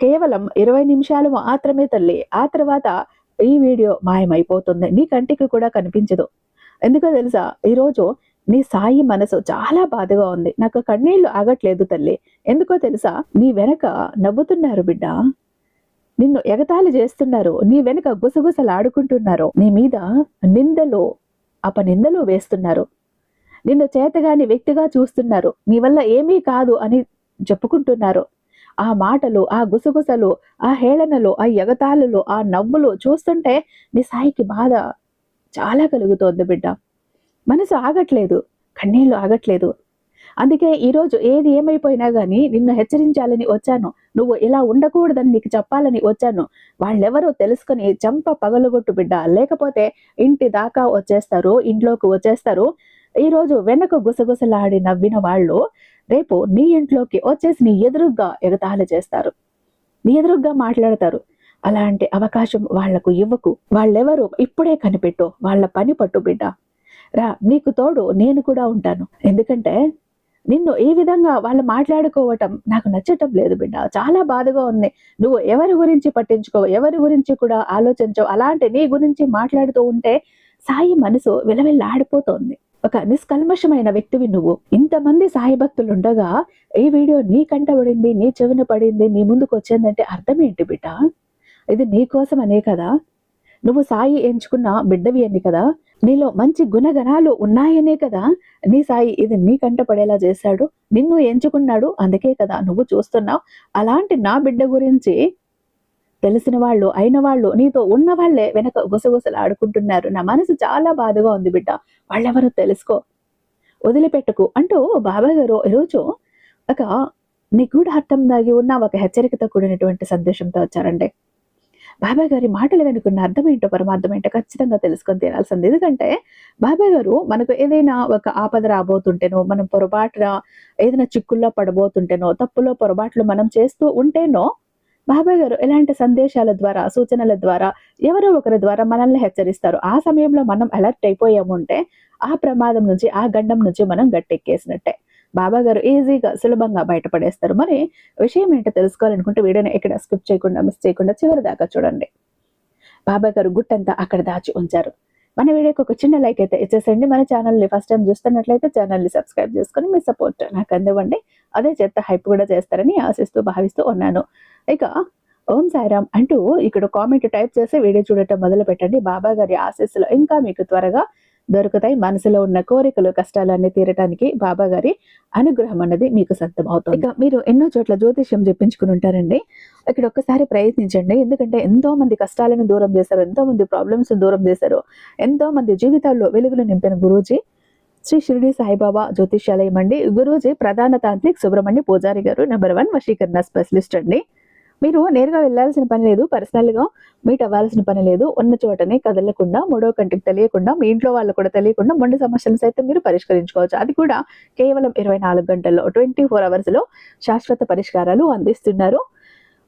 కేవలం ఇరవై నిమిషాలు మాత్రమే తల్లి. ఆ తర్వాత ఈ వీడియో మాయమైపోతుంది. నీ కంటికి కూడా కనిపించదు. ఎందుకో తెలుసా? ఈరోజు నీ సాయి మనసు చాలా బాధగా ఉంది. నాకు కన్నీళ్ళు ఆగట్లేదు తల్లి. ఎందుకో తెలుసా? నీ వెనక నవ్వుతున్నారు బిడ్డ. నిన్ను ఎగతాళి చేస్తున్నారు. నీ వెనక గుసగుసలాడుకుంటున్నారు. నీ మీద నిందలు అపనిందలు వేస్తున్నారు. నిన్ను చేతగాని వ్యక్తిగా చూస్తున్నారు. నీ వల్ల ఏమీ కాదు అని చెప్పుకుంటున్నారు. ఆ మాటలు ఆ గుసగుసలు ఆ హేళనలు ఆ ఎగతాళులు ఆ నవ్వులు చూస్తుంటే నీ సాయికి బాధ చాలా కలుగుతోంది బిడ్డ. మనసు ఆగట్లేదు కన్నీళ్ళు ఆగట్లేదు. అందుకే ఈరోజు ఏది ఏమైపోయినా కానీ నిన్ను హెచ్చరించాలని వచ్చాను. నువ్వు ఇలా ఉండకూడదని నీకు చెప్పాలని వచ్చాను. వాళ్ళెవరో తెలుసుకొని చంప పగలగొట్టు బిడ్డ. లేకపోతే ఇంటి దాకా వచ్చేస్తారు ఇంట్లోకి వచ్చేస్తారు. ఈరోజు వెనక గుసగుసలాడి నవ్విన వాళ్ళు రేపు నీ ఇంట్లోకి వచ్చేసి నీ ఎదురుగ్గా ఎగతాళి చేస్తారు. నీ ఎదురుగ్గా మాట్లాడతారు. అలాంటి అవకాశం వాళ్ళకు ఇవ్వకు. వాళ్ళెవరు ఇప్పుడే కనిపెట్టు వాళ్ళ పని పట్టు బిడ్డ. రా నీకు తోడు నేను కూడా ఉంటాను. ఎందుకంటే నిన్ను ఈ విధంగా వాళ్ళు మాట్లాడుకోవటం నాకు నచ్చటం లేదు బిడ్డ. చాలా బాధగా ఉంది. నువ్వు ఎవరి గురించి పట్టించుకో ఎవరి గురించి కూడా ఆలోచించవు. అలాంటి నీ గురించి మాట్లాడుతూ ఉంటే సాయి మనసు విలవిల్లాడిపోతోంది. ఒక నిష్కల్మషమైన వ్యక్తివి నువ్వు. ఇంతమంది సాయి భక్తులు ఉండగా ఈ వీడియో నీ కంటబడింది నీ చెవిన పడింది నీ ముందుకు వచ్చిందంటే అర్థం ఏంటి బిడ్డ? ఇది నీ కోసం అనే కదా? నువ్వు సాయి ఎంచుకున్న బిడ్డవి అని కదా? నీలో మంచి గుణగణాలు ఉన్నాయనే కదా? నీ సాయి ఇది నీ కంట పడేలా చేశాడు నిన్ను ఎంచుకున్నాడు అందుకే కదా నువ్వు చూస్తున్నావు. అలాంటి నా బిడ్డ గురించి తెలిసిన వాళ్ళు అయిన వాళ్ళు నీతో ఉన్న వాళ్ళే వెనక గుసగుసలు ఆడుకుంటున్నారు. నా మనసు చాలా బాధగా ఉంది బిడ్డ. వాళ్ళెవరో తెలుసుకో. వదిలిపెట్టకు. అంటూ బాబా గారు ఈరోజు ఒక నిగూఢార్థం దాగి ఉన్న ఒక హెచ్చరికతో కూడినటువంటి సందేశంతో వచ్చారండి. బాబా గారి మాటలు వెనుకున్న అర్థం ఏంటో పరమార్థం ఏంటో ఖచ్చితంగా తెలుసుకొని తీరాల్సింది. ఎందుకంటే బాబా గారు మనకు ఏదైనా ఒక ఆపద రాబోతుంటేనో మనం పొరపాటున ఏదైనా చిక్కుల్లో పడబోతుంటేనో తప్పులో పొరపాట్లు మనం చేస్తూ ఉంటేనో బాబా గారు ఎలాంటి సందేశాల ద్వారా సూచనల ద్వారా ఎవరో ఒకరి ద్వారా మనల్ని హెచ్చరిస్తారు? ఆ సమయంలో మనం అలర్ట్ అయిపోయాముంటే ఆ ప్రమాదం నుంచి ఆ గండం నుంచి మనం గట్టెక్కేసినట్టే. బాబా గారు ఈజీగా సులభంగా బయటపడేస్తారు. మరి విషయం ఏంటో తెలుసుకోవాలనుకుంటే వీడియోని ఎక్కడ స్కిప్ చేయకుండా మిస్ చేయకుండా చివరి దాకా చూడండి. బాబా గారు గుట్టంతా అక్కడ దాచి ఉంచారు. మన వీడియోకి ఒక చిన్న లైక్ అయితే ఇచ్చేసండి మన ఛానల్ని ఫస్ట్ టైం చూస్తున్నట్లయితే ఛానల్ని సబ్స్క్రైబ్ చేసుకొని మీ సపోర్ట్ నాకు అందివ్వండి. అదే చేత హైప్ కూడా చేస్తారని ఆశిస్తూ భావిస్తూ ఉన్నాను. ఇక ఓం సాయిరామ్ అంటూ ఇక్కడ కామెంట్ టైప్ చేసి వీడియో చూడటం మొదలు పెట్టండి. బాబా గారి ఆశీస్సులు ఇంకా మీకు త్వరగా దొరుకుతాయి. మనసులో ఉన్న కోరికలు కష్టాలన్నీ తీరటానికి బాబా గారి అనుగ్రహం అన్నది మీకు సంతం అవుతుంది ఇక మీరు ఎన్నో చోట్ల జ్యోతిష్యం చెప్పించుకుని ఉంటారండి. ఇక్కడ ఒక్కసారి ప్రయత్నించండి. ఎందుకంటే ఎంతో మంది కష్టాలను దూరం చేశారు ఎంతో మంది ప్రాబ్లమ్స్ దూరం చేశారు. ఎంతో మంది జీవితాల్లో వెలుగులు నింపిన గురూజీ శ్రీ షిరిడి సాయిబాబా జ్యోతిష్యాలయం అండి గురూజీ ప్రధాన తాంత్రిక్ సుబ్రహ్మణ్య పూజారి గారు నెంబర్ వన్ వశీకరణ స్పెషలిస్ట్ అండి. మీరు నేరుగా వెళ్ళాల్సిన పని లేదు పర్సనల్గా మీట్ అవ్వాల్సిన పని లేదు. ఉన్న చోటనే కదలకుండా మూడో కంటికి తెలియకుండా మీ ఇంట్లో వాళ్ళు కూడా తెలియకుండా మొండి సమస్యలను సైతం మీరు పరిష్కరించుకోవచ్చు. అది కూడా కేవలం ఇరవై నాలుగు గంటల్లో ట్వంటీ ఫోర్ అవర్స్లో శాశ్వత పరిష్కారాలు అందిస్తున్నారు.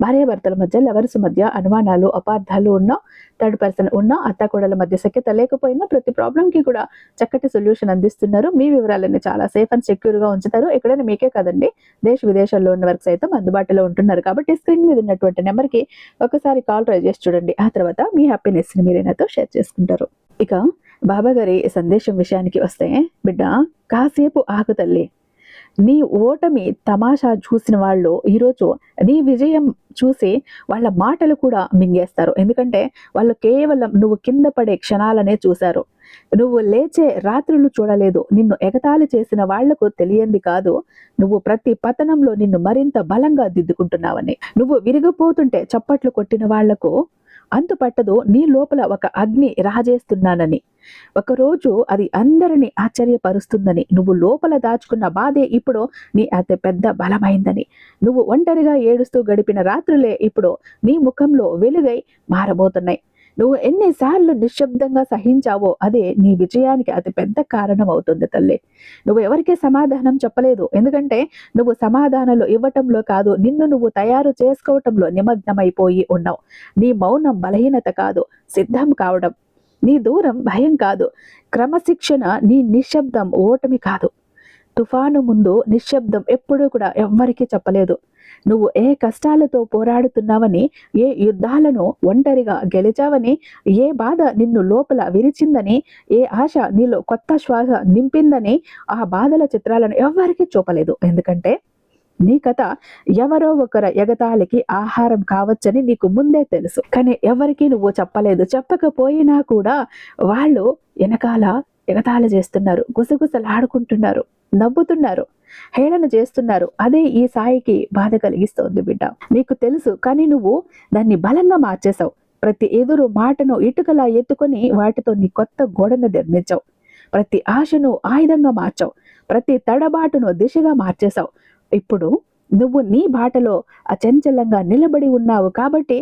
భార్యాభర్తల మధ్య లవర్స్ మధ్య అనుమానాలు అపార్థాలు ఉన్న థర్డ్ పర్సన్ ఉన్న అత్తాకోడల మధ్య సఖ్యత లేకపోయినా ప్రతి ప్రాబ్లంకి కూడా చక్కటి సొల్యూషన్ అందిస్తున్నారు. మీ వివరాలన్నీ చాలా సేఫ్ అండ్ సెక్యూర్గా ఉంచుతారు. ఎక్కడైనా మీకే కదండి. దేశ విదేశాల్లో ఉన్న వరకు సైతం అందుబాటులో ఉంటున్నారు. కాబట్టి స్క్రీన్ మీద ఉన్నటువంటి నెంబర్కి ఒకసారి కాల్ ట్రై చేసి చూడండి. ఆ తర్వాత మీ హ్యాపీనెస్ని మీరు నాతో షేర్ చేసుకుంటారు. ఇక బాబా గారి సందేశం విషయానికి వస్తే బిడ్డ కాసేపు ఆకు తల్లి. నీ ఓటమి తమాషా చూసిన వాళ్ళు ఈరోజు నీ విజయం చూసి వాళ్ళ మాటలు కూడా మింగేస్తారు. ఎందుకంటే వాళ్ళు కేవలం నువ్వు కింద పడే క్షణాలనే చూశారు. నువ్వు లేచే రాత్రులు చూడలేదు. నిన్ను ఎగతాళి చేసిన వాళ్ళకు తెలియంది కాదు. నువ్వు ప్రతి పతనంలో నిన్ను మరింత బలంగా దిద్దుకుంటున్నావని. నువ్వు విరిగిపోతుంటే చప్పట్లు కొట్టిన వాళ్ళకు అంతు పట్టదు నీ లోపల ఒక అగ్ని రాజేస్తున్నానని. ఒకరోజు అది అందరిని ఆశ్చర్యపరుస్తుందని. నువ్వు లోపల దాచుకున్న బాధే ఇప్పుడు నీ అతి పెద్ద బలమైందని. నువ్వు ఒంటరిగా ఏడుస్తూ గడిపిన రాత్రులే ఇప్పుడు నీ ముఖంలో వెలుగై మారబోతున్నాయి. నువ్వు ఎన్నిసార్లు నిశ్శబ్దంగా సహించావో అదే నీ విజయానికి అతి పెద్ద కారణం అవుతుంది తల్లి. నువ్వు ఎవరికీ సమాధానం చెప్పలేదు. ఎందుకంటే నువ్వు సమాధానాలు ఇవ్వటంలో కాదు నిన్ను నువ్వు తయారు చేసుకోవటంలో నిమగ్నమైపోయి ఉన్నావు. నీ మౌనం బలహీనత కాదు సిద్ధం కావడం. నీ దూరం భయం కాదు. క్రమశిక్షణ నీ నిశ్శబ్దం ఓటమి కాదు. తుఫాను ముందు నిశ్శబ్దం ఎప్పుడూ కూడా ఎవ్వరికీ చెప్పలేదు. నువ్వు ఏ కష్టాలతో పోరాడుతున్నావని ఏ యుద్ధాలను ఒంటరిగా గెలిచావని ఏ బాధ నిన్ను లోపల విరిచిందని ఏ ఆశ నీలో కొత్త శ్వాస నింపిందని ఆ బాధల చిత్రాలను ఎవ్వరికీ చూపలేదు. ఎందుకంటే నీ కథ ఎవరో ఒకరు ఎగతాళికి ఆహారం కావచ్చని నీకు ముందే తెలుసు. కానీ ఎవరికీ నువ్వు చెప్పలేదు. చెప్పకపోయినా కూడా వాళ్ళు వెనకాల ఎగతాళి చేస్తున్నారు. గుసగుసలాడుకుంటున్నారు. నవ్వుతున్నారు హేళన చేస్తున్నారు. అదే ఈ సాయికి బాధ కలిగిస్తోంది బిడ్డ. నీకు తెలుసు కానీ నువ్వు దాన్ని బలంగా మార్చేశావు. ప్రతి ఎదురు మాటను ఇటుకలా ఎత్తుకొని వాటితో నీ కొత్త గోడను నిర్మించావు. ప్రతి ఆశను ఆయుధంగా మార్చావు. ప్రతి తడబాటును దిశగా మార్చేశావు. ఇప్పుడు నువ్వు నీ బాటలో అచంచలంగా నిలబడి ఉన్నావు కాబట్టి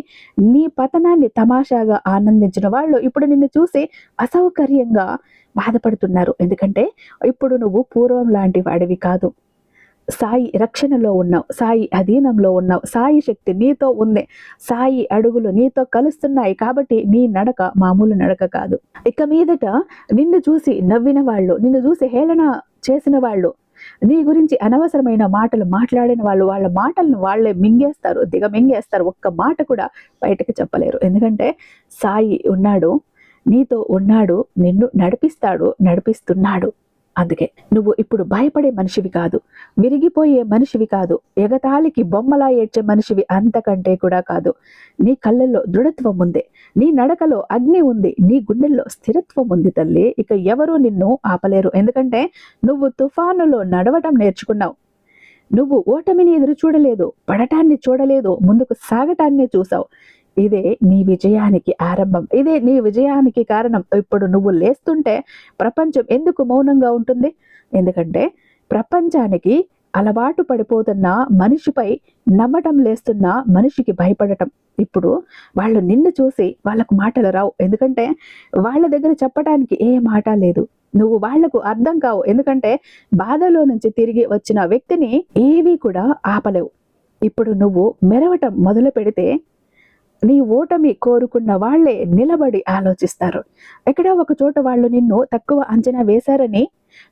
నీ పతనాన్ని తమాషాగా ఆనందించిన వాళ్ళు ఇప్పుడు నిన్ను చూసి అసౌకర్యంగా బాధపడుతున్నారు. ఎందుకంటే ఇప్పుడు నువ్వు పూర్వం లాంటి వాడివి కాదు. సాయి రక్షణలో ఉన్నావు. సాయి అధీనంలో ఉన్నావు. సాయి శక్తి నీతో ఉంది. సాయి అడుగులు నీతో కలుస్తున్నాయి కాబట్టి నీ నడక మామూలు నడక కాదు. ఇక మీదట నిన్ను చూసి నవ్విన వాళ్ళు నిన్ను చూసి హేళన చేసిన వాళ్ళు నీ గురించి అనవసరమైన మాటలు మాట్లాడిన వాళ్ళు వాళ్ళ మాటలను వాళ్ళే మింగేస్తారు దిగ మింగేస్తారు ఒక్క మాట కూడా బయటకు చెప్పలేరు. ఎందుకంటే సాయి ఉన్నాడు నీతో ఉన్నాడు నిన్ను నడిపిస్తాడు నడిపిస్తున్నాడు. అందుకే నువ్వు ఇప్పుడు భయపడే మనిషివి కాదు విరిగిపోయే మనిషివి కాదు ఎగతాళికి బొమ్మలా ఏడ్చే మనిషివి అంతకంటే కూడా కాదు. నీ కళ్ళల్లో దృఢత్వం ఉంది నీ నడకలో అగ్ని ఉంది నీ గుండెల్లో స్థిరత్వం ఉంది తల్లి. ఇక ఎవరూ నిన్ను ఆపలేరు. ఎందుకంటే నువ్వు తుఫానులో నడవటం నేర్చుకున్నావు. నువ్వు ఓటమిని ఎదురు చూడలేదు పడటాన్ని చూడలేదు ముందుకు సాగటాన్ని చూసావు ఇదే నీ విజయానికి ఆరంభం. ఇదే నీ విజయానికి కారణం. ఇప్పుడు నువ్వు లేస్తుంటే ప్రపంచం ఎందుకు మౌనంగా ఉంటుంది? ఎందుకంటే ప్రపంచానికి అలవాటు పడిపోతున్న మనిషిపై నమ్మటం లేస్తున్న మనిషికి భయపడటం. ఇప్పుడు వాళ్ళు నిన్ను చూసి వాళ్ళకు మాటలు రావు. ఎందుకంటే వాళ్ళ దగ్గర చెప్పడానికి ఏ మాట లేదు. నువ్వు వాళ్ళకు అర్థం కావు. ఎందుకంటే బాధలో నుంచి తిరిగి వచ్చిన వ్యక్తిని ఏవి కూడా ఆపలేవు. ఇప్పుడు నువ్వు మెరవటం మొదలు పెడితే నీ ఓటమి కోరుకున్న వాళ్ళే నిలబడి ఆలోచిస్తారు. ఎక్కడో ఒక చోట వాళ్ళు నిన్ను తక్కువ అంచనా వేశారని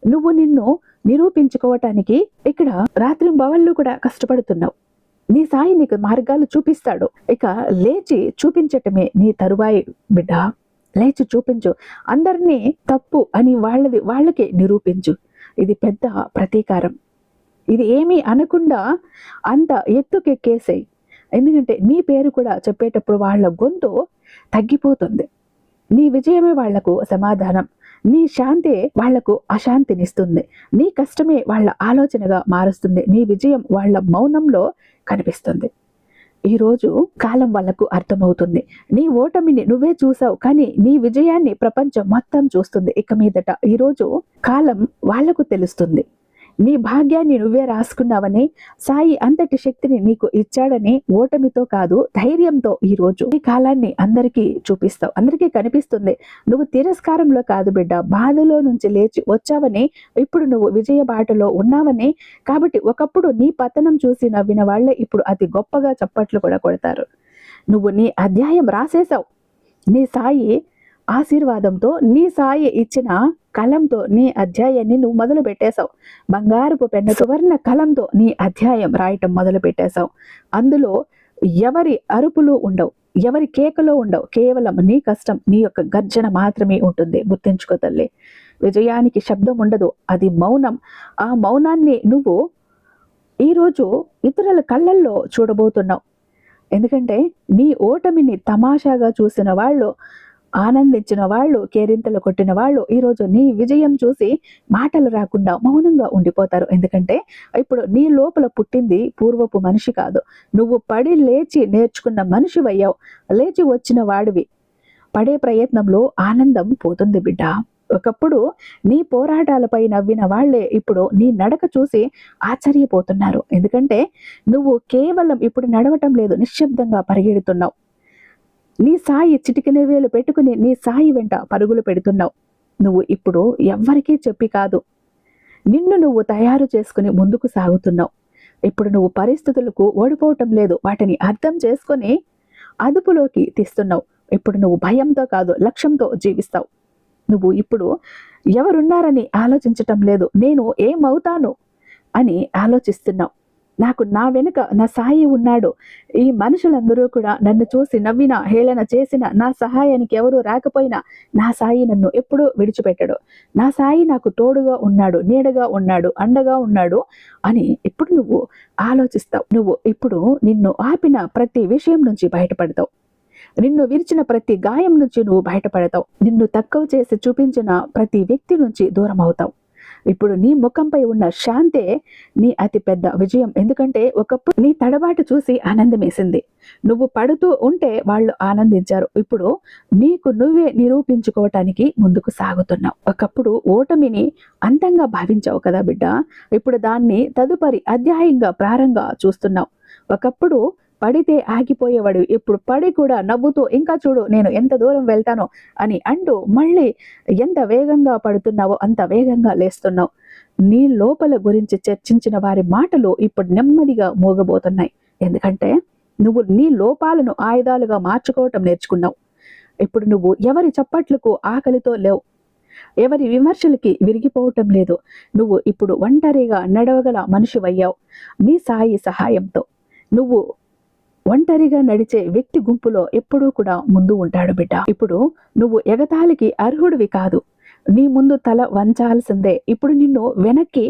నువ్వు నిన్ను నిరూపించుకోవటానికి ఇక్కడ రాత్రి భవన్లు కూడా కష్టపడుతున్నావు. నీ సాయి నీకు మార్గాలు చూపిస్తాడు. ఇక లేచి చూపించటమే నీ తరువాయి బిడ్డ. లేచి చూపించు. అందరినీ తప్పు అని వాళ్ళది వాళ్ళకే నిరూపించు. ఇది పెద్ద ప్రతీకారం. ఇది ఏమీ అనకుండా అంత ఎత్తుకెక్కేసాయి. ఎందుకంటే నీ పేరు కూడా చెప్పేటప్పుడు వాళ్ళ గొంతు తగ్గిపోతుంది. నీ విజయమే వాళ్ళకు సమాధానం. నీ శాంతి వాళ్ళకు అశాంతినిస్తుంది. నీ కష్టమే వాళ్ళ ఆలోచనగా మారుస్తుంది. నీ విజయం వాళ్ళ మౌనంలో కనిపిస్తుంది. ఈరోజు కాలం వాళ్ళకు అర్థమవుతుంది. నీ ఓటమిని నువ్వే చూసావు కానీ నీ విజయాన్ని ప్రపంచం మొత్తం చూస్తుంది. ఇక మీదట ఈరోజు కాలం వాళ్ళకు తెలుస్తుంది. నీ భాగ్యాన్ని నువ్వే రాసుకున్నావని సాయి అంతటి శక్తిని నీకు ఇచ్చాడని ఓటమితో కాదు ధైర్యంతో ఈ రోజు ఈ కాలాన్ని అందరికీ చూపిస్తావు. అందరికీ కనిపిస్తుంది. నువ్వు తిరస్కారంలో కాదు బిడ్డ బాధలో నుంచి లేచి వచ్చావని ఇప్పుడు నువ్వు విజయ బాటలో ఉన్నావని. కాబట్టి ఒకప్పుడు నీ పతనం చూసి నవ్విన వాళ్ళే ఇప్పుడు అతి గొప్పగా చప్పట్లు కూడా కొడతారు. నువ్వు నీ అధ్యాయం రాసేశావు. నీ సాయి ఆశీర్వాదంతో నీ సాయి ఇచ్చిన కలంతో నీ అధ్యాయాన్ని నువ్వు మొదలు పెట్టేశావు. బంగారపు పెన్న సువర్ణ కలంతో నీ అధ్యాయం రాయటం మొదలు పెట్టేశావు. అందులో ఎవరి అరుపులు ఉండవు ఎవరి కేకలో ఉండవు కేవలం నీ కష్టం నీ యొక్క గర్జన మాత్రమే ఉంటుంది. గుర్తించుకో తల్లి విజయానికి శబ్దం ఉండదు అది మౌనం. ఆ మౌనాన్ని నువ్వు ఈరోజు ఇతరుల కళ్ళల్లో చూడబోతున్నావు. ఎందుకంటే నీ ఓటమిని తమాషాగా చూసిన వాళ్ళు ఆనందించిన వాళ్ళు కేరింతలు కొట్టిన వాళ్ళు ఈరోజు నీ విజయం చూసి మాటలు రాకుండా మౌనంగా ఉండిపోతారు. ఎందుకంటే ఇప్పుడు నీ లోపల పుట్టింది పూర్వపు మనిషి కాదు. నువ్వు పడి లేచి నేర్చుకున్న మనిషి అయ్యావు లేచి వచ్చిన వాడివి. పడే ప్రయత్నంలో ఆనందం పోతుంది బిడ్డ. ఒకప్పుడు నీ పోరాటాలపై నవ్విన వాళ్ళే ఇప్పుడు నీ నడక చూసి ఆశ్చర్యపోతున్నారు. ఎందుకంటే నువ్వు కేవలం ఇప్పుడు నడవటం లేదు నిశ్శబ్దంగా పరిగెడుతున్నావు. నీ సాయి చిటికనే వేలు పెట్టుకుని నీ సాయి వెంట పరుగులు పెడుతున్నావు. నువ్వు ఇప్పుడు ఎవ్వరికీ చెప్పి కాదు. నిన్ను నువ్వు తయారు చేసుకుని ముందుకు సాగుతున్నావు. ఇప్పుడు నువ్వు పరిస్థితులకు ఓడిపోవటం లేదు. వాటిని అర్థం చేసుకొని అదుపులోకి తీస్తున్నావు. ఇప్పుడు నువ్వు భయంతో కాదు లక్ష్యంతో జీవిస్తావు. నువ్వు ఇప్పుడు ఎవరున్నారని ఆలోచించటం లేదు. నేను ఏమవుతాను అని ఆలోచిస్తున్నావు. నాకు నా వెనుక నా సాయి ఉన్నాడు. ఈ మనుషులందరూ కూడా నన్ను చూసి నవ్విన హేళన చేసిన నా సహాయానికి ఎవరూ రాకపోయినా నా సాయి నన్ను ఎప్పుడూ విడిచిపెట్టడు. నా సాయి నాకు తోడుగా ఉన్నాడు నీడగా ఉన్నాడు అండగా ఉన్నాడు అని ఇప్పుడు నువ్వు ఆలోచిస్తావు? నువ్వు ఇప్పుడు నిన్ను ఆపిన ప్రతి విషయం నుంచి బయటపడతావు. నిన్ను విరిచిన ప్రతి గాయం నుంచి నువ్వు బయటపడతావు. నిన్ను తక్కువ చేసి చూపించిన ప్రతి వ్యక్తి నుంచి దూరం అవుతావు ఇప్పుడు నీ ముఖంపై ఉన్న శాంతే నీ అతిపెద్ద విజయం. ఎందుకంటే ఒకప్పుడు నీ తడబాటు చూసి ఆనందమేసింది. నువ్వు పడుతూ ఉంటే వాళ్ళు ఆనందించారు. ఇప్పుడు నీకు నువ్వే నిరూపించుకోవటానికి ముందుకు సాగుతున్నావు. ఒకప్పుడు ఓటమిని అంతంగా భావించావు కదా బిడ్డ. ఇప్పుడు దాన్ని తదుపరి అధ్యాయంగా ప్రారంగా చూస్తున్నావు. ఒకప్పుడు పడితే ఆగిపోయేవాడు. ఇప్పుడు పడి కూడా నవ్వుతూ ఇంకా చూడు నేను ఎంత దూరం వెళ్తానో అని అంటూ మళ్ళీ ఎంత వేగంగా పడుతున్నావో అంత వేగంగా లేస్తున్నావు. నీ లోపల గురించి చర్చించిన వారి మాటలు ఇప్పుడు నెమ్మదిగా మోగబోతున్నాయి. ఎందుకంటే నువ్వు నీ లోపాలను ఆయుధాలుగా మార్చుకోవటం నేర్చుకున్నావు. ఇప్పుడు నువ్వు ఎవరి చప్పట్లకు ఆకలితో లేవు. ఎవరి విమర్శలకి విరిగిపోవటం లేదు. నువ్వు ఇప్పుడు ఒంటరిగా నడవగల మనిషివయ్యావు నీ సాయి సహాయంతో. నువ్వు ఒంటరిగా నడిచే వ్యక్తి గుంపులో ఎప్పుడూ కూడా ముందు ఉంటాడు బిడ్డ. ఇప్పుడు నువ్వు ఎగతాళికి అర్హుడివి కాదు. నీ ముందు తల వంచాల్సిందే. ఇప్పుడు నిన్ను వెనక్కి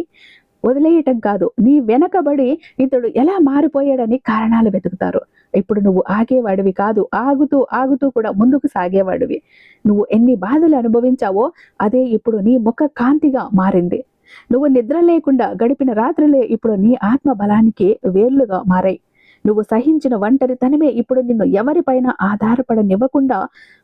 వదిలేయటం కాదు. నీ వెనకబడి ఇతడు ఎలా మారిపోయాడని కారణాలు వెతుకుతారు. ఇప్పుడు నువ్వు ఆగేవాడివి కాదు. ఆగుతూ ఆగుతూ కూడా ముందుకు సాగేవాడివి. నువ్వు ఎన్ని బాధలు అనుభవించావో అదే ఇప్పుడు నీ ముఖ కాంతిగా మారింది. నువ్వు నిద్ర లేకుండా గడిపిన రాత్రులే ఇప్పుడు నీ ఆత్మ బలానికి వేర్లుగా మారాయి. నువ్వు సహించిన ఒంటరితనమే ఇప్పుడు నిన్ను ఎవరిపైన ఆధారపడనివ్వకుండా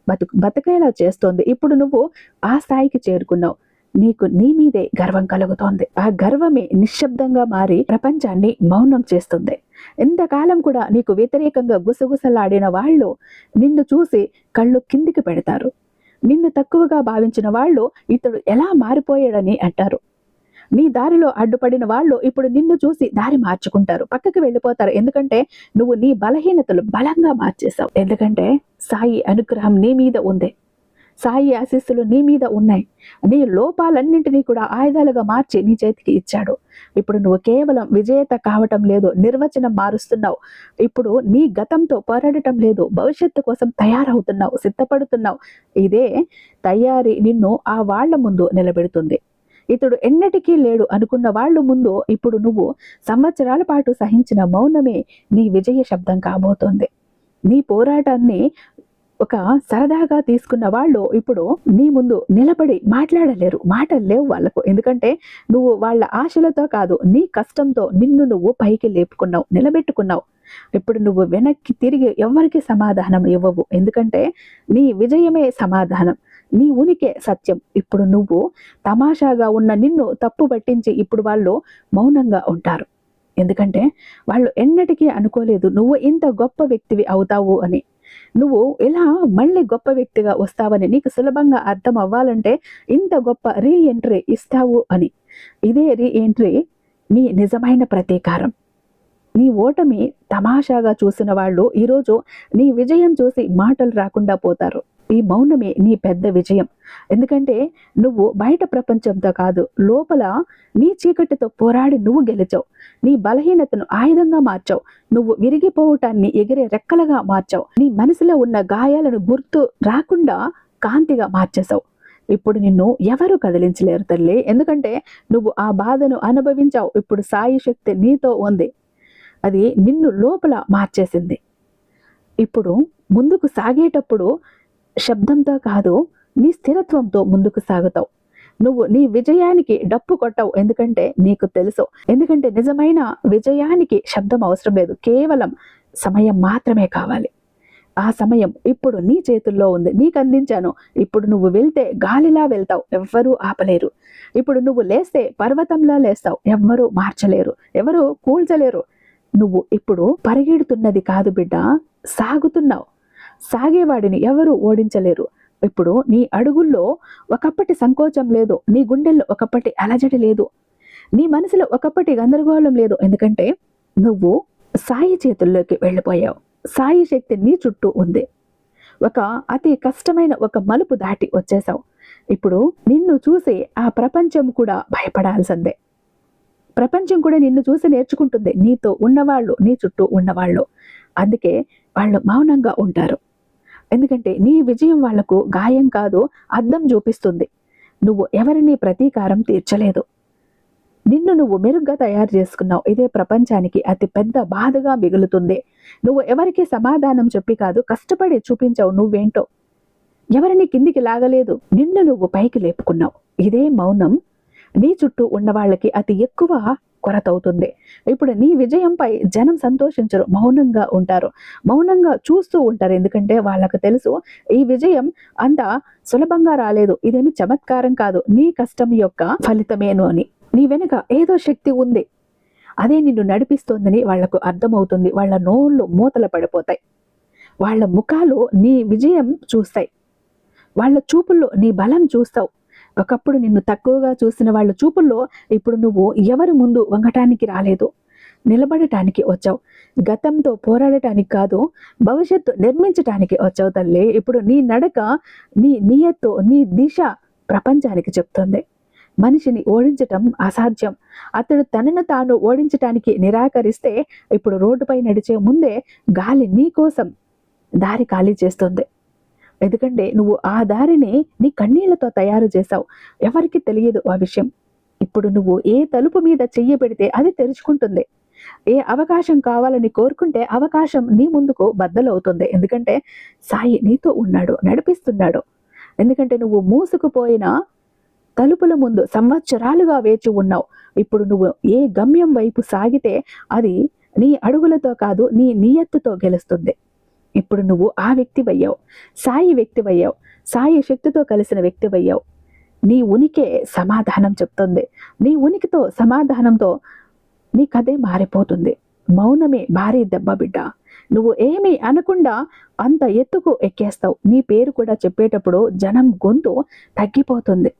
బతుకు బతకేలా చేస్తోంది. ఇప్పుడు నువ్వు ఆ స్థాయికి చేరుకున్నావు. నీకు నీ మీదే గర్వం కలుగుతోంది. ఆ గర్వమే నిశ్శబ్దంగా మారి ప్రపంచాన్ని మౌనం చేస్తుంది. ఎంతకాలం కూడా నీకు వ్యతిరేకంగా గుసగుసలాడిన వాళ్ళు నిన్ను చూసి కళ్ళు కిందికి పెడతారు. నిన్ను తక్కువగా భావించిన వాళ్ళు ఇతడు ఎలా మారిపోయాడని అంటారు. నీ దారిలో అడ్డుపడిన వాళ్ళు ఇప్పుడు నిన్ను చూసి దారి మార్చుకుంటారు. పక్కకి వెళ్ళిపోతారు. ఎందుకంటే నువ్వు నీ బలహీనతలు బలంగా మార్చేశావు. ఎందుకంటే సాయి అనుగ్రహం నీ మీద ఉంది. సాయి ఆశీస్సులు నీ మీద ఉన్నాయి. నీ లోపాలన్నింటినీ కూడా ఆయుధాలుగా మార్చి నీ చేతికి ఇచ్చాడు. ఇప్పుడు నువ్వు కేవలం విజేత కావటం లేదు నిర్వచనం మారుస్తున్నావు. ఇప్పుడు నీ గతంతో పోరాడటం లేదు భవిష్యత్తు కోసం తయారవుతున్నావు సిద్ధపడుతున్నావు. ఇదే తయారీ నిన్ను ఆ వాళ్ళ ముందు నిలబెడుతుంది. ఇతడు ఎన్నటికీ లేడు అనుకున్న వాళ్ళు ముందు ఇప్పుడు నువ్వు సంవత్సరాల పాటు సహించిన మౌనమే నీ విజయ శబ్దం కాబోతోంది. నీ పోరాటాన్ని ఒక సరదాగా తీసుకున్న వాళ్ళు ఇప్పుడు నీ ముందు నిలబడి మాట్లాడలేరు మాటలు లేవు వాళ్ళకు. ఎందుకంటే నువ్వు వాళ్ళ ఆశలతో కాదు నీ కష్టంతో నిన్ను నువ్వు పైకి లేపుకున్నావు నిలబెట్టుకున్నావు. ఇప్పుడు నువ్వు వెనక్కి తిరిగి ఎవరికి సమాధానం ఇవ్వవు? ఎందుకంటే నీ విజయమే సమాధానం. నీ ఉనికే సత్యం. ఇప్పుడు నువ్వు తమాషాగా ఉన్న నిన్ను తప్పు పట్టించి ఇప్పుడు వాళ్ళు మౌనంగా ఉంటారు. ఎందుకంటే వాళ్ళు ఎన్నటికీ అనుకోలేదు నువ్వు ఇంత గొప్ప వ్యక్తివి అవుతావు అని. నువ్వు ఇలా మళ్ళీ గొప్ప వ్యక్తిగా వస్తావని నీకు సులభంగా అర్థం అవ్వాలంటే ఇంత గొప్ప రీ ఎంట్రీ ఇస్తావు అని. ఇదే రీ ఎంట్రీ నీ నిజమైన ప్రతీకారం. నీ ఓటమి తమాషాగా చూసిన వాళ్ళు ఈరోజు నీ విజయం చూసి మాటలు రాకుండా పోతారు. ఈ మౌనమే నీ పెద్ద విజయం. ఎందుకంటే నువ్వు బయట ప్రపంచంతో కాదు లోపల నీ చీకటితో పోరాడి నువ్వు గెలిచావు. నీ బలహీనతను ఆయుధంగా మార్చావు. నువ్వు విరిగిపోవటాన్ని ఎగిరే రెక్కలుగా మార్చావు. నీ మనసులో ఉన్న గాయాలను గుర్తు రాకుండా కాంతిగా మార్చేశావు. ఇప్పుడు నిన్ను ఎవరు కదిలించలేరు తల్లి. ఎందుకంటే నువ్వు ఆ బాధను అనుభవించావు. ఇప్పుడు సాయి శక్తి నీతో ఉంది. అది నిన్ను లోపల మార్చేసింది. ఇప్పుడు ముందుకు సాగేటప్పుడు శబ్దంతో కాదు నీ స్థిరత్వంతో ముందుకు సాగుతావు. నువ్వు నీ విజయానికి డప్పు కొట్టవు ఎందుకంటే నీకు తెలుసు. ఎందుకంటే నిజమైన విజయానికి శబ్దం అవసరం లేదు కేవలం సమయం మాత్రమే కావాలి. ఆ సమయం ఇప్పుడు నీ చేతుల్లో ఉంది నీకు అందించాను. ఇప్పుడు నువ్వు వెళ్తే గాలిలా వెళ్తావు ఎవ్వరూ ఆపలేరు. ఇప్పుడు నువ్వు లేస్తే పర్వతంలా లేస్తావు ఎవ్వరూ మార్చలేరు ఎవరూ కూల్చలేరు. నువ్వు ఇప్పుడు పరిగెడుతున్నది కాదు బిడ్డ సాగుతున్నావు. సాగేవాడిని ఎవరు ఓడించలేరు. ఇప్పుడు నీ అడుగుల్లో ఒకప్పటి సంకోచం లేదు నీ గుండెల్లో ఒకప్పటి అలజడి లేదు నీ మనసులో ఒకప్పటి గందరగోళం లేదు ఎందుకంటే నువ్వు సాయి చేతుల్లోకి వెళ్ళిపోయావు. సాయి శక్తి నీ చుట్టూ ఉంది. ఒక అతి కష్టమైన ఒక మలుపు దాటి వచ్చేసావు ఇప్పుడు నిన్ను చూసి ఆ ప్రపంచం కూడా భయపడాల్సిందే. ప్రపంచం కూడా నిన్ను చూసి నేర్చుకుంటుంది. నీతో ఉన్నవాళ్ళు నీ చుట్టూ ఉన్నవాళ్ళు. అందుకే వాళ్ళు మౌనంగా ఉంటారు. ఎందుకంటే నీ విజయం వాళ్ళకు గాయం కాదు అద్దం చూపిస్తుంది. నువ్వు ఎవరిని ప్రతీకారం తీర్చలేదు. నిన్ను నువ్వు మెరుగ్గా తయారు చేసుకున్నావు. ఇదే ప్రపంచానికి అతి పెద్ద బాధగా మిగులుతుంది. నువ్వు ఎవరికి సమాధానం చెప్పి కాదు కష్టపడి చూపించావు నువ్వేంటో. ఎవరిని కిందికి లాగలేదు నిన్ను నువ్వు పైకి లేపుకున్నావు. ఇదే మౌనం. నీ చుట్టూ ఉన్న వాళ్ళకి అతి ఎక్కువ కొరత అవుతుంది ఇప్పుడు నీ విజయంపై జనం సంతోషించరు మౌనంగా ఉంటారు. మౌనంగా చూస్తూ ఉంటారు. ఎందుకంటే వాళ్ళకు తెలుసు ఈ విజయం అంత సులభంగా రాలేదు. ఇదేమి చమత్కారం కాదు. నీ కష్టం యొక్క ఫలితమేను అని. నీ వెనుక ఏదో శక్తి ఉంది. అదే నిన్ను నడిపిస్తోందని వాళ్ళకు అర్థమవుతుంది. వాళ్ళ నోళ్ళు మూతలు పడిపోతాయి. వాళ్ళ ముఖాలు నీ విజయం చూస్తాయి. వాళ్ళ చూపుల్లో నీ బలం చూస్తావు. ఒకప్పుడు నిన్ను తక్కువగా చూసిన వాళ్ళ చూపుల్లో ఇప్పుడు నువ్వు ఎవరి ముందు వంగటానికి రాలేదు. నిలబడటానికి వచ్చావు. గతంతో పోరాడటానికి కాదు భవిష్యత్తు నిర్మించటానికి వచ్చావు తల్లి. ఇప్పుడు నీ నడక నీ నియత్తు నీ దిశ ప్రపంచానికి చెప్తుంది. మనిషిని ఓడించటం అసాధ్యం. అతడు తనను తాను ఓడించటానికి నిరాకరిస్తే ఇప్పుడు రోడ్డుపై నడిచే ముందే గాలి నీ కోసం దారి ఖాళీ చేస్తుంది. ఎందుకంటే నువ్వు ఆ దారిని నీ కన్నీళ్ళతో తయారు చేశావు. ఎవరికి తెలియదు ఆ విషయం. ఇప్పుడు నువ్వు ఏ తలుపు మీద చెయ్యి పెడితే అది తెరుచుకుంటుంది. ఏ అవకాశం కావాలని కోరుకుంటే అవకాశం నీ ముందుకు బద్దలవుతుంది. ఎందుకంటే సాయి నీతో ఉన్నాడు నడిపిస్తున్నాడు. ఎందుకంటే నువ్వు మూసుకుపోయిన తలుపుల ముందు సంవత్సరాలుగా వేచి ఉన్నావు. ఇప్పుడు నువ్వు ఏ గమ్యం వైపు సాగితే అది నీ అడుగులతో కాదు నీ నియత్తుతో గెలుస్తుంది. ఇప్పుడు నువ్వు ఆ వ్యక్తివయ్యావు. సాయి వ్యక్తివయ్యావు. సాయి శక్తితో కలిసిన వ్యక్తివయ్యావు. నీ ఉనికే సమాధానం చెప్తుంది. నీ ఉనికితో సమాధానంతో నీ కథే మారిపోతుంది. మౌనమే భారీ దెబ్బ బిడ్డ. నువ్వు ఏమీ అనకుండా అంత ఎత్తుకు ఎక్కేస్తావు. నీ పేరు కూడా చెప్పేటప్పుడు జనం గొంతు తగ్గిపోతుంది.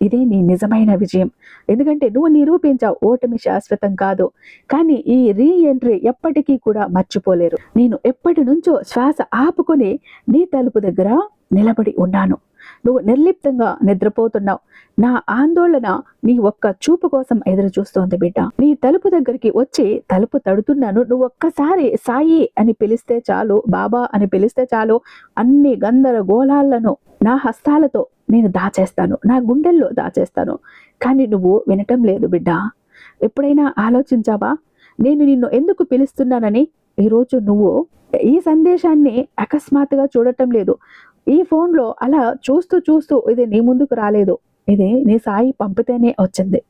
ఇదే నీ నిజమైన విజయం. ఎందుకంటే నువ్వు నిరూపించావు ఓటమి శాశ్వతం కాదు. కానీ ఈ రీ ఎంట్రీ ఎప్పటికీ కూడా మర్చిపోలేరు. నేను ఎప్పటి నుంచో శ్వాస ఆపుకొని నీ తలుపు దగ్గర నిలబడి ఉన్నాను. నువ్వు నిర్లిప్తంగా నిద్రపోతున్నావు. నా ఆందోళన నీ ఒక్క చూపు కోసం ఎదురు చూస్తోంది బిడ్డ. నీ తలుపు దగ్గరికి వచ్చి తలుపు తడుతున్నాను. నువ్వు ఒక్కసారి సాయి అని పిలిస్తే చాలు బాబా అని పిలిస్తే చాలు అన్ని గందరగోళాలను నా హస్తాలతో నేను దాచేస్తాను నా గుండెల్లో దాచేస్తాను కానీ నువ్వు వినటం లేదు బిడ్డ. ఎప్పుడైనా ఆలోచించావా? నేను నిన్ను ఎందుకు పిలుస్తున్నానని? ఈరోజు నువ్వు ఈ సందేశాన్ని అకస్మాత్తుగా చూడటం లేదు. ఈ ఫోన్లో అలా చూస్తూ చూస్తూ ఇది నీ ముందుకు రాలేదు. ఇది నీ సాయి పంపితేనే వచ్చింది.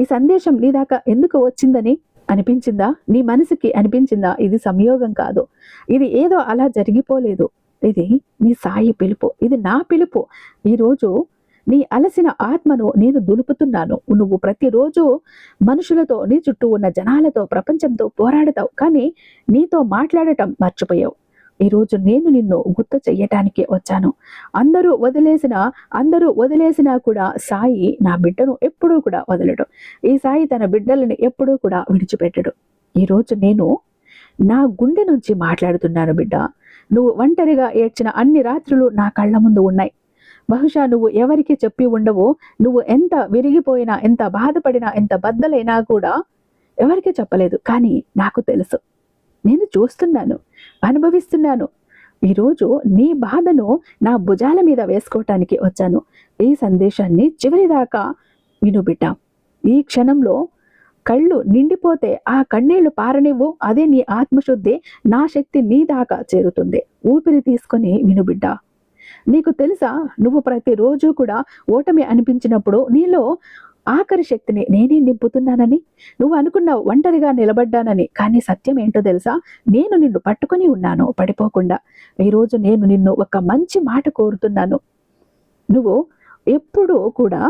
ఈ సందేశం నీ దాకా ఎందుకు వచ్చిందని అనిపించిందా? నీ మనసుకి అనిపించిందా? ఇది సంయోగం కాదు. ఇది ఏదో అలా జరిగిపోలేదు. ఇది నీ సాయి పిలుపు. ఇది నా పిలుపు. ఈరోజు నీ అలసిన ఆత్మను నేను దులుపుతున్నాను. నువ్వు ప్రతిరోజు మనుషులతో నీ చుట్టూ ఉన్న జనాలతో ప్రపంచంతో పోరాడతావు. కానీ నీతో మాట్లాడటం మర్చిపోయావు. ఈరోజు నేను నిన్ను గుర్తు చెయ్యటానికి వచ్చాను. అందరూ వదిలేసిన అందరూ వదిలేసినా కూడా సాయి నా బిడ్డను ఎప్పుడూ కూడా వదలడు. ఈ సాయి తన బిడ్డలను ఎప్పుడూ కూడా విడిచిపెట్టడు. ఈరోజు నేను నా గుండె నుంచి మాట్లాడుతున్నాను బిడ్డ. నువ్వు ఒంటరిగా ఏడ్చిన అన్ని రాత్రులు నా కళ్ళ ముందు ఉన్నాయి. బహుశా నువ్వు ఎవరికి చెప్పి ఉండవు నువ్వు ఎంత విరిగిపోయినా ఎంత బాధపడినా ఎంత బద్దలైనా కూడా ఎవరికి చెప్పలేదు. కానీ నాకు తెలుసు. నేను చూస్తున్నాను అనుభవిస్తున్నాను. ఈరోజు నీ బాధను నా భుజాల మీద వేసుకోవటానికి వచ్చాను. ఈ సందేశాన్ని చివరిదాకా వినుబిడ్డ ఈ క్షణంలో కళ్ళు నిండిపోతే ఆ కన్నీళ్ళు పారనివ్వు అదే నీ ఆత్మశుద్ధి నా శక్తి నీ దాకా చేరుతుంది. ఊపిరి తీసుకొని వినుబిడ్డ నీకు తెలుసా నువ్వు ప్రతిరోజు కూడా ఓటమి అనిపించినప్పుడు నీలో ఆఖరి శక్తిని నేనే నింపుతున్నానని? నువ్వు అనుకున్నావు ఒంటరిగా నిలబడ్డానని కానీ సత్యం ఏంటో తెలుసా? నేను నిన్ను పట్టుకొని ఉన్నాను పడిపోకుండా. ఈరోజు నేను నిన్ను ఒక మంచి మాట కోరుతున్నాను. నువ్వు ఎప్పుడూ కూడా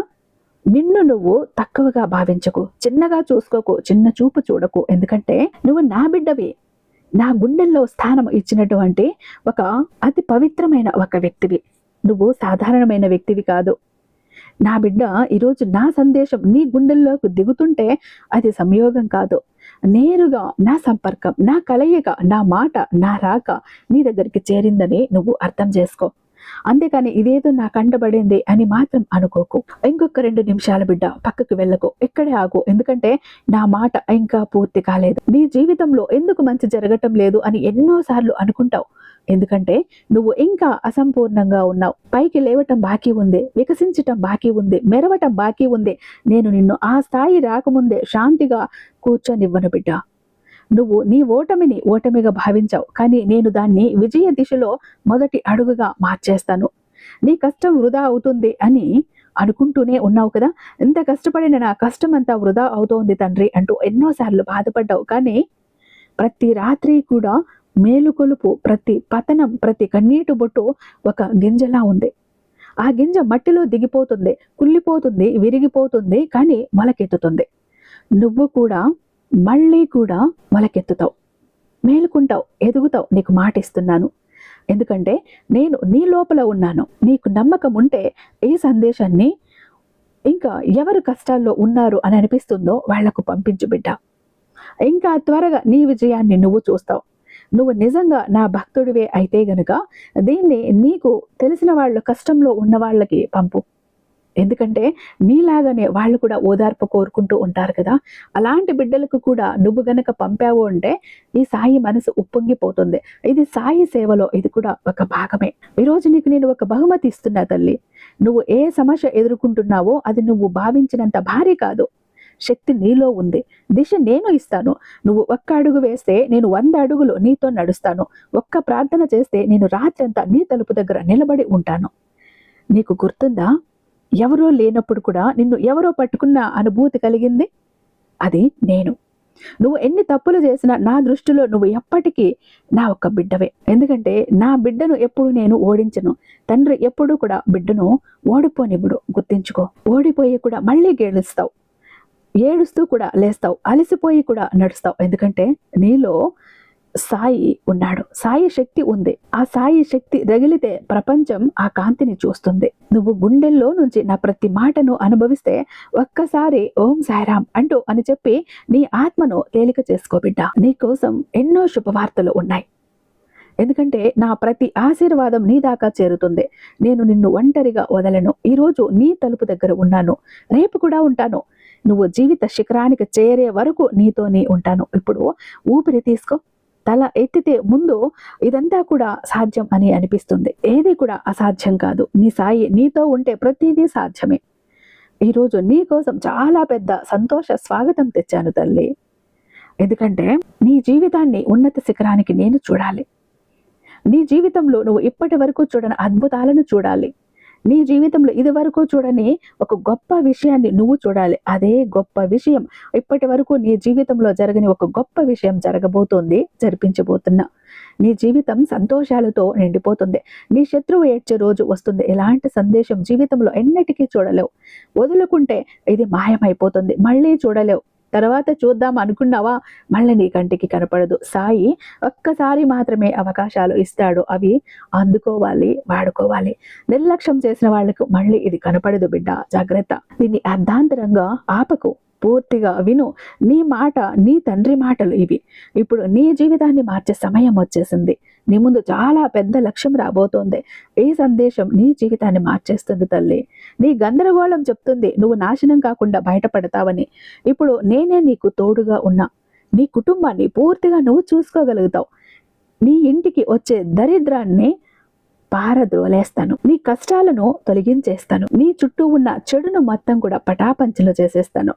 నిన్ను నువ్వు తక్కువగా భావించకు చిన్నగా చూసుకోకు చిన్న చూపు చూడకు. ఎందుకంటే నువ్వు నా బిడ్డవి. నా గుండెల్లో స్థానం ఇచ్చినటువంటి ఒక అతి పవిత్రమైన ఒక వ్యక్తివి. నువ్వు సాధారణమైన వ్యక్తివి కాదు. నా బిడ్డ ఈరోజు నా సందేశం నీ గుండెల్లోకి దిగుతుంటే అది సంయోగం కాదు. నేరుగా నా సంపర్కం నా కలయిక నా మాట నా రాక నీ దగ్గరికి చేరిందని నువ్వు అర్థం చేసుకో. అంతేకాని ఇదేదో నా కండబడింది అని మాత్రం అనుకోకు. ఇంకొక రెండు నిమిషాల బిడ్డ పక్కకు వెళ్ళకు. ఇక్కడే ఆగు. ఎందుకంటే నా మాట ఇంకా పూర్తి కాలేదు. నీ జీవితంలో ఎందుకు మంచి జరగటం లేదు అని ఎన్నోసార్లు అనుకుంటావు. ఎందుకంటే నువ్వు ఇంకా అసంపూర్ణంగా ఉన్నావు. పైకి లేవటం బాకీ ఉంది. వికసించటం బాకీ ఉంది. మెరవటం బాకీ ఉంది. నేను నిన్ను ఆ స్థాయి రాకముందే శాంతిగా కూర్చొనివ్వను బిడ్డ. నువ్వు నీ ఓటమిని ఓటమిగా భావించావు. కానీ నేను దాన్ని విజయ దిశలో మొదటి అడుగుగా మార్చేస్తాను. నీ కష్టం వృధా అవుతుంది అని అనుకుంటూనే ఉన్నావు కదా? ఎంత కష్టపడిన నా కష్టం అంతా వృధా అవుతోంది తండ్రి అంటూ ఎన్నోసార్లు బాధపడ్డావు. కానీ ప్రతి రాత్రి కూడా మేలుకొలుపు ప్రతి పతనం ప్రతి కన్నీటి బొట్టు ఒక గింజలా ఉంది. ఆ గింజ మట్టిలో దిగిపోతుంది కుళ్ళిపోతుంది విరిగిపోతుంది కానీ మొలకెత్తుతుంది. నువ్వు కూడా మళ్ళీ కూడా మొలకెత్తుతావు మేలుకుంటావు ఎదుగుతావు నీకు మాట ఇస్తున్నాను ఎందుకంటే నేను నీ లోపల ఉన్నాను. నీకు నమ్మకం ఉంటే ఈ సందేశాన్ని ఇంకా ఎవరు కష్టాల్లో ఉన్నారు అని అనిపిస్తుందో వాళ్ళకు పంపించు బిడ్డ. ఇంకా త్వరగా నీ విజయాన్ని నువ్వు చూస్తావు. నువ్వు నిజంగా నా భక్తుడివే అయితే గనుక దీన్ని నీకు తెలిసిన వాళ్ళు కష్టంలో ఉన్న వాళ్ళకి పంపు. ఎందుకంటే మీలాగానే వాళ్ళు కూడా ఓదార్పు కోరుకుంటూ ఉంటారు కదా. అలాంటి బిడ్డలకు కూడా నువ్వు గనక పంపావు అంటే ఈ సాయి మనసు ఉప్పొంగిపోతుంది. ఇది సాయి సేవలో ఇది కూడా ఒక భాగమే. ఈరోజు నీకు నేను ఒక బహుమతి ఇస్తున్నా తల్లి. నువ్వు ఏ సమస్య ఎదుర్కొంటున్నావో అది నువ్వు భావించినంత భారీ కాదు. శక్తి నీలో ఉంది. దిశ నేను ఇస్తాను. నువ్వు ఒక్క అడుగు వేస్తే నేను వంద అడుగులు నీతో నడుస్తాను. ఒక్క ప్రార్థన చేస్తే నేను రాత్రంతా నీ తలుపు దగ్గర నిలబడి ఉంటాను. నీకు గుర్తుందా? ఎవరో లేనప్పుడు కూడా నిన్ను ఎవరో పట్టుకున్న అనుభూతి కలిగింది? అది నేను. నువ్వు ఎన్ని తప్పులు చేసినా నా దృష్టిలో నువ్వు ఎప్పటికీ నా ఒక్క బిడ్డవే. ఎందుకంటే నా బిడ్డను ఎప్పుడు నేను ఓడించను. తండ్రి ఎప్పుడు కూడా బిడ్డను ఓడిపోనివ్వడు. గుర్తించుకో. ఓడిపోయి కూడా మళ్ళీ గెలుస్తావు. ఏడుస్తూ కూడా లేస్తావు. అలసిపోయి కూడా నడుస్తావు. ఎందుకంటే నీలో సాయి ఉన్నాడు. సాయి శక్తి ఉంది. ఆ సాయి శక్తి రగిలితే ప్రపంచం ఆ కాంతిని చూస్తుంది. నువ్వు గుండెల్లో నుంచి నా ప్రతి మాటను అనుభవిస్తే ఒక్కసారి ఓం సాయిరామ్ అంటూ అని చెప్పి నీ ఆత్మను తేలిక చేసుకో నీకోసం ఎన్నో శుభవార్తలు ఉన్నాయి. ఎందుకంటే నా ప్రతి ఆశీర్వాదం నీ దాకా చేరుతుంది. నేను నిన్ను ఒంటరిగా వదలను. ఈరోజు నీ తలుపు దగ్గర ఉన్నాను. రేపు కూడా ఉంటాను. నువ్వు జీవిత శిఖరానికి చేరే వరకు నీతోనే ఉంటాను. ఇప్పుడు ఊపిరి తీసుకో. తల ఎత్తితే ముందు ఇదంతా కూడా సాధ్యం అని అనిపిస్తుంది. ఏది కూడా అసాధ్యం కాదు. నీ సాయి నీతో ఉంటే ప్రతిదీ సాధ్యమే. ఈరోజు నీ కోసం చాలా పెద్ద సంతోష స్వాగతం తెచ్చాను తల్లి. ఎందుకంటే నీ జీవితాన్ని ఉన్నత శిఖరానికి నేను చూడాలి. నీ జీవితంలో నువ్వు ఇప్పటి వరకు చూడని అద్భుతాలను చూడాలి. నీ జీవితంలో ఇది వరకు చూడని ఒక గొప్ప విషయాన్ని నువ్వు చూడాలి. అదే గొప్ప విషయం. ఇప్పటి వరకు నీ జీవితంలో జరగని ఒక గొప్ప విషయం జరగబోతోంది జరిపించబోతున్నా. నీ జీవితం సంతోషాలతో నిండిపోతుంది. నీ శత్రువు ఏడ్చే రోజు వస్తుంది. ఎలాంటి సందేశం జీవితంలో ఎన్నటికీ చూడలేవు. వదులుకుంటే ఇది మాయమైపోతుంది. మళ్ళీ చూడలేవు. తర్వాత చూద్దాం అనుకున్నావా? మళ్ళీ నీ కంటికి కనపడదు. సాయి ఒక్కసారి మాత్రమే అవకాశాలు ఇస్తాడు. అవి అందుకోవాలి వాడుకోవాలి. నిర్లక్ష్యం చేసిన వాళ్ళకు మళ్ళీ ఇది కనపడదు బిడ్డ. జాగ్రత్త. దీన్ని అర్ధాంతరంగా ఆపకు. పూర్తిగా విను. నీ మాట నీ తండ్రి మాటలు ఇవి. ఇప్పుడు నీ జీవితాన్ని మార్చే సమయం వచ్చేసింది. నీ ముందు చాలా పెద్ద లక్ష్యం రాబోతోంది. ఈ సందేశం నీ జీవితాన్ని మార్చేస్తుంది తల్లి. నీ గందరగోళం చెప్తుంది నువ్వు నాశనం కాకుండా బయటపడతావని. ఇప్పుడు నేనే నీకు తోడుగా ఉన్నా. నీ కుటుంబాన్ని పూర్తిగా నువ్వు చూసుకోగలుగుతావు. నీ ఇంటికి వచ్చే దరిద్రాన్ని పారద్రోలేస్తాను. నీ కష్టాలను తొలగించేస్తాను. నీ చుట్టూ ఉన్న చెడును మొత్తం కూడా పటాపంచలు చేసేస్తాను.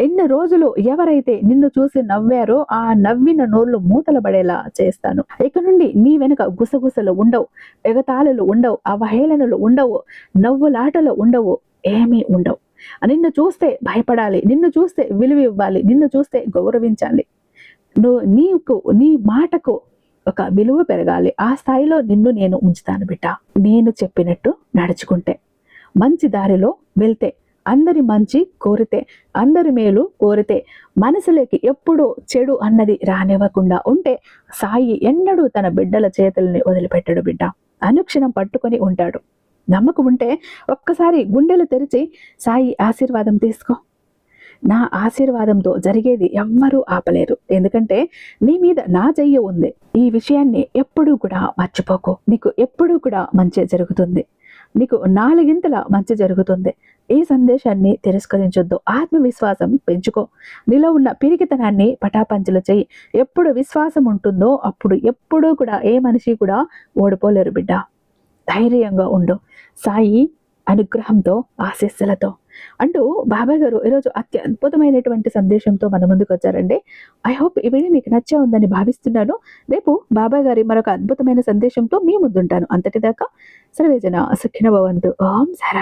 ఇన్ని రోజులు ఎవరైతే నిన్ను చూసి నవ్వారో ఆ నవ్విన నోళ్ళు మూతల పడేలా చేస్తాను. ఇక నుండి నీ వెనుక గుసగుసలు ఉండవు ఎగతాళలు ఉండవు అవహేళనలు ఉండవు నవ్వులాటలు ఉండవు ఏమీ ఉండవు. నిన్ను చూస్తే భయపడాలి నిన్ను చూస్తే విలువ ఇవ్వాలి నిన్ను చూస్తే గౌరవించాలి. నువ్వు నీకు నీ మాటకు ఒక విలువ పెరగాలి. ఆ స్థాయిలో నిన్ను నేను ఉంచుతాను బిడ్డ. నేను చెప్పినట్టు నడుచుకుంటే మంచి దారిలో వెళ్తే అందరి మంచి కోరితే అందరి మేలు కోరితే మనసులోకి ఎప్పుడూ చెడు అన్నది రానివ్వకుండా ఉంటే సాయి ఎన్నడూ తన బిడ్డల చేతుల్ని వదిలిపెట్టడు బిడ్డ. అనుక్షణం పట్టుకొని ఉంటాడు. నమ్మకం ఉంటే ఒక్కసారి గుండెలు తెరిచి సాయి ఆశీర్వాదం తీసుకో. నా ఆశీర్వాదంతో జరిగేది ఎవ్వరూ ఆపలేరు. ఎందుకంటే నీ మీద నా చెయ్య ఉంది. ఈ విషయాన్ని ఎప్పుడూ కూడా మర్చిపోకు. నీకు ఎప్పుడూ కూడా మంచి జరుగుతుంది. నీకు నాలుగింతల మంచి జరుగుతుంది. ఈ సందేశాన్ని తిరస్కరించొద్దు? ఆత్మవిశ్వాసం పెంచుకో. నీలో ఉన్న పిరికితనాన్ని పటాపంచలు చేయి. ఎప్పుడు విశ్వాసం ఉంటుందో అప్పుడు ఎప్పుడూ కూడా ఏ మనిషి కూడా ఓడిపోలేరు బిడ్డ. ధైర్యంగా ఉండు. సాయి అనుగ్రహంతో ఆశీస్సులతో. అంటూ బాబాయ్ గారు ఈరోజు అతి అద్భుతమైనటువంటి సందేశంతో మన ముందుకు వచ్చారండి. ఐ హోప్ ఈ వీడియో మీకు నచ్చే ఉందని భావిస్తున్నాను. రేపు బాబాయ్ గారి మరొక అద్భుతమైన సందేశంతో మీ ముందుంటాను. అంతటిదాకా సర్వేజన సుఖిన భవంతు. ఓం సరా